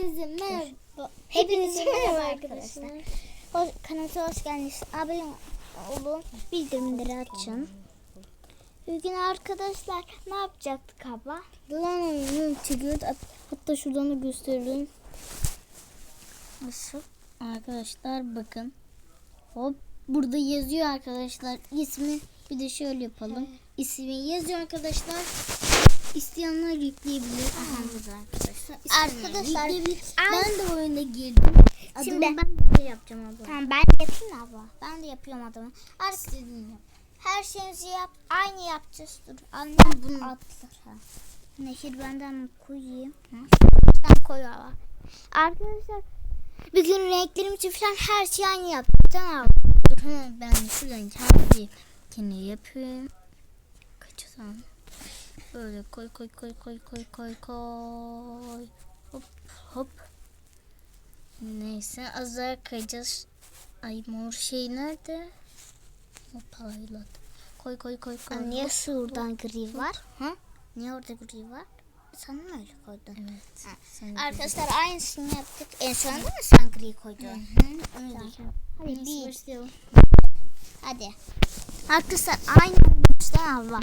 Hepinize merhaba. Hepinize merhaba arkadaşlar. Hoş, kanalıma hoş geldiniz. Abone olun. Bildirimleri açın. Bugün arkadaşlar ne yapacaktık abla? Lan oyunu çekiyoruz. Hat- Hatta şuradan da gösterelim. Nasıl? Arkadaşlar bakın. Hop burada yazıyor arkadaşlar ismi. Bir de şöyle yapalım. İsmi yazıyor arkadaşlar. İsteyenler yükleyebilir. Aha burada arkadaşlar. İsteyenler Arkadaşlar, yükleyebilir. ben de oyuna girdim. Adımı Şimdi- ben de yapacağım abla. Tamam ben yapayım mı abla. Ben de yapıyorum adamı. Ar- İstediğini yap. her şeyimizi yap. Aynı yapacağız. Dur. Annem bunu- atlar. Ha. Nehir benden koyayım. Sen koy abla. Arkadaşlar bugün renklerim için falan her şeyi aynı yapacağım abla. Dur hemen ben şuradan kendi kendi yapayım. Kaç tane? Böyle koy koy koy koy koy koy koy. Hop hop. Neyse az daha kayacağız. Ay mor şey nerede? O payladı. Koy koy koy koy. Aa, Niye şuradan gri var? Ha? Niye orada gri var? Sen mi öyle koydun? Evet. Ha. Sen Arkadaşlar aynısını yaptık. En sonunda mı sen gri koydun? Hı, öyle. Hadi bir. başlayalım. Hadi. Arkadaşlar aynı işte Allah.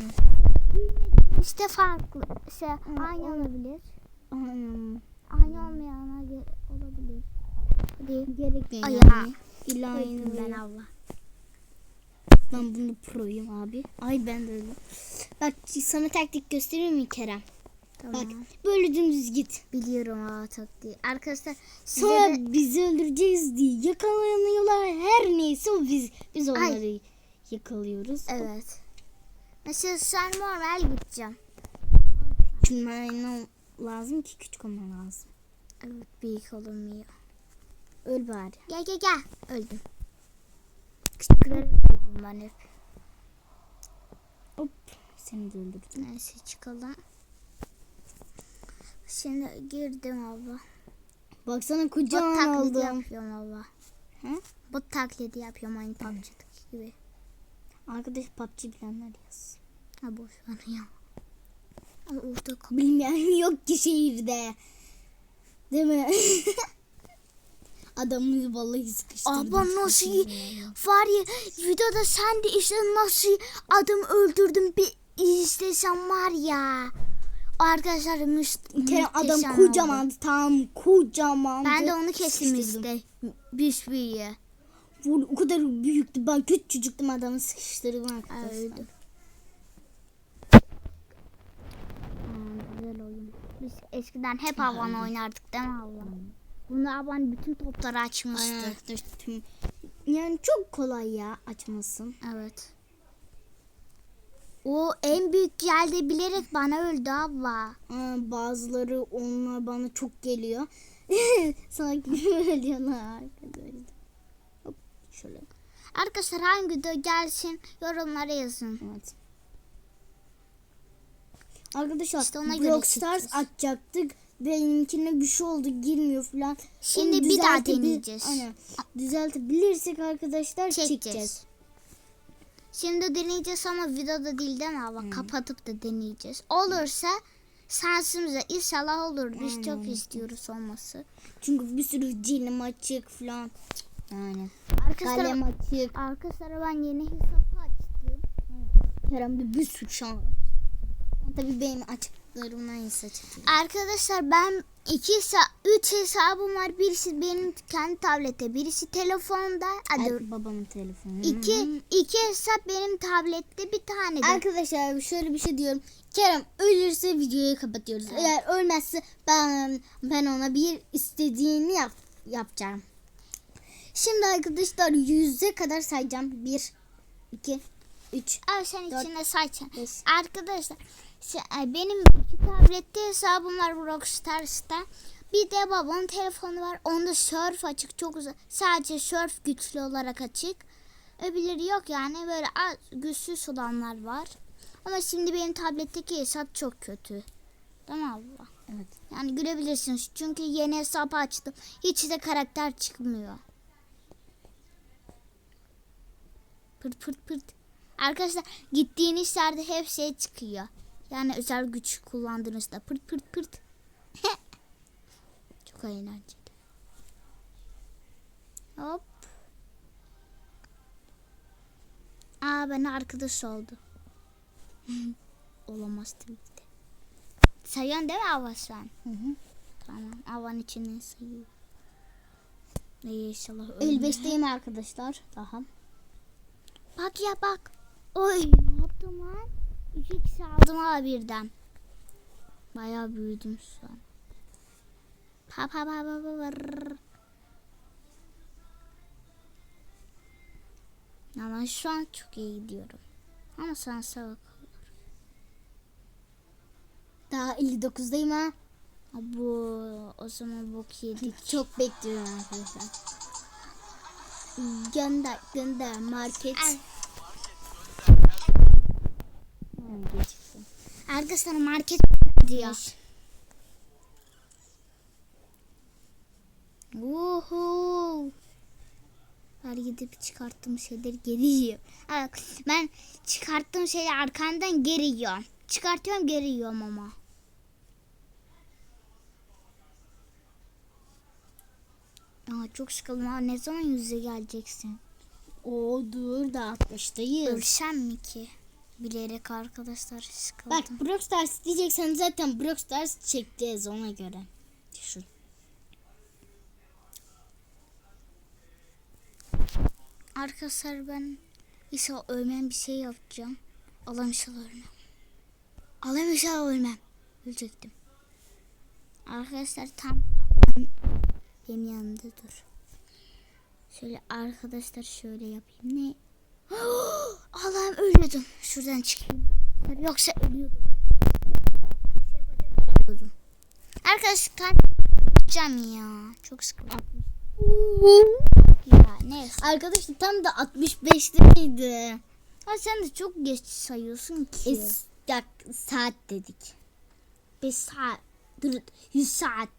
İşte farklı. Şey, aynı olabilir. Hmm, Aynı olmayana olabilir. Hadi. Gerek değil. Ay yani. ya. İlla aynı ben. Allah. Ben bunu proyum abi. Ay ben de öyle. Bak sana taktik göstereyim mi Kerem? Tamam. Bak böyle dümdüz git. Biliyorum ha taktiği. Arkadaşlar size Sonra de bizi öldüreceğiz diye yakalanıyorlar. Her neyse o biz biz onları yakalıyoruz. evet. Mesela sen normal gideceğim. Çünkü aynen lazım ki küçük olman lazım. Evet büyük olmuyor. Öl bari. Gel gel gel. Öldüm. Küçükleri öldüm ben hep. Hop seni de öldürdüm. Neyse çıkalım. Şimdi girdim abla. Baksana Bot kocaman taklidi oldum. yapıyorum abla. Bot taklidi yapıyorum aynı PUBG'deki gibi. Arkadaş PUBG bilenler yazsın. Ha boş ver ya. Orada Bilmeyen yok ki şehirde. Değil mi? Adamı vallahi sıkıştırdım. Abla nasıl var ya videoda sen de işte nasıl adam öldürdün bir izlesem var ya. Arkadaşlar müst Kerem adam kocaman tam kocaman. Ben de onu kestim işte. Bir büyüğü. O kadar büyüktü. Ben küçücüktüm adamı sıkıştırdım arkadaşlar. Öldü. Aa, güzel oyun. Biz eskiden hep havan oynardık değil mi abla? Bunu havan bütün topları açmıştı. Tüm- Yani çok kolay ya açmasın. Evet. O en büyük geldi bilerek bana öldü abla. Aa, bazıları onlar bana çok geliyor. Sanki ölüyorlar arkadaşlar. Şöyle. Arkadaşlar hangi video gelsin yorumlara yazın. Evet. Arkadaşlar İşte ona göre Brawl Stars çekeceğiz. açacaktık. Benimkine bir şey oldu girmiyor falan. Şimdi Onu bir daha deneyeceğiz. Aynen. Düzeltebilirsek arkadaşlar Çekeceğiz. çekeceğiz. Şimdi deneyeceğiz ama videoda değil değil mi abla? Kapatıp da deneyeceğiz. Olursa şansımıza inşallah olur. Biz Aynen. çok istiyoruz olması. Çünkü bir sürü cilim açık falan. Yani. Arkadaşlar, Kalem açık. arkadaşlar ben yeni hesap açtım. Kerem'de bir sürü şans. Tabii benim açıklarımdan çıkıyor. Arkadaşlar ben iki hesa- üç hesabım var. Birisi benim kendi tablette, birisi telefonda. Hadi. Ay, babamın telefonu. İki, iki hesap benim tablette bir tane de. Arkadaşlar şöyle bir şey diyorum. Kerem ölürse videoyu kapatıyoruz. Eğer ölmezse ben ben ona bir istediğini yap, yapacağım. Şimdi arkadaşlar yüze kadar sayacağım. Bir, iki, üç, Al sen Dört, içine sayçın. beş. Arkadaşlar benim iki tablette hesabım var Rockstars'ta. Bir de babamın telefonu var. Onda surf açık çok uzak. Sadece surf güçlü olarak açık. Öbürleri yok yani böyle az güçsüz olanlar var. Ama şimdi benim tabletteki hesap çok kötü. Değil mi abla? Evet. Yani görebilirsiniz. Çünkü yeni hesap açtım. Hiç de karakter çıkmıyor. Pırt pırt pırt. Arkadaşlar gittiğiniz yerde hep şey çıkıyor. Yani özel güç kullandığınızda pırt pırt pırt. Çok eğlenceli. Hop. Aa ben arkadaş oldu. Olamaz tabii ki de. Sayıyorsun değil mi Ava sen? Hı hı. Tamam. Avan içinden sayıyor. İyi inşallah ölmez. 55'teyim arkadaşlar. Daha. Bak ya bak. Oy ne yaptım lan? İki kişi aldım ha birden. Bayağı büyüdüm şu an. Pa pa pa pa pa. Ama şu an çok iyi gidiyorum. Ama sana sağlık. Daha 59'dayım ha. Bu o zaman bok yedik. Çok bekliyorum arkadaşlar. Gönder gönder market. Arkadaşlar market diyor. Uhu. Ben gidip çıkarttığım şeyleri geri yiyorum. Bak, ben çıkarttığım şeyleri arkandan geri yiyorum. Çıkartıyorum geri yiyorum ama. Aa, çok sıkıldım. Aa, ne zaman yüze geleceksin? Oo dur da 60'tayız. Ölsem mi ki? Bilerek arkadaşlar sıkıldım. Bak Brawl Stars diyeceksen zaten Brawl Stars çekeceğiz ona göre. Düşün. Arkadaşlar ben inşallah ölmem bir şey yapacağım. Allah'ım inşallah ölmem. Allah'ım inşallah ölmem. Ölecektim. Arkadaşlar tam benim yanımda dur. Şöyle arkadaşlar şöyle yapayım. Ne? Allah'ım ölüyordum. Şuradan çıkayım. Yoksa ölüyordum. Ölüyordum. Arkadaşlar yapacağım ya. Çok sıkıldım. Ya neyse. Arkadaşlar tam da 65'teydi. Ha sen de çok geç sayıyorsun ki. Es, dak, saat dedik. 5 saat. Dur 100 saat.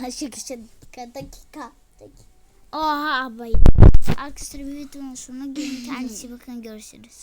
Aşık dakika dakika. Oha abay. Arkadaşlar bir videonun sonuna gelin. Kendinize bakın görüşürüz.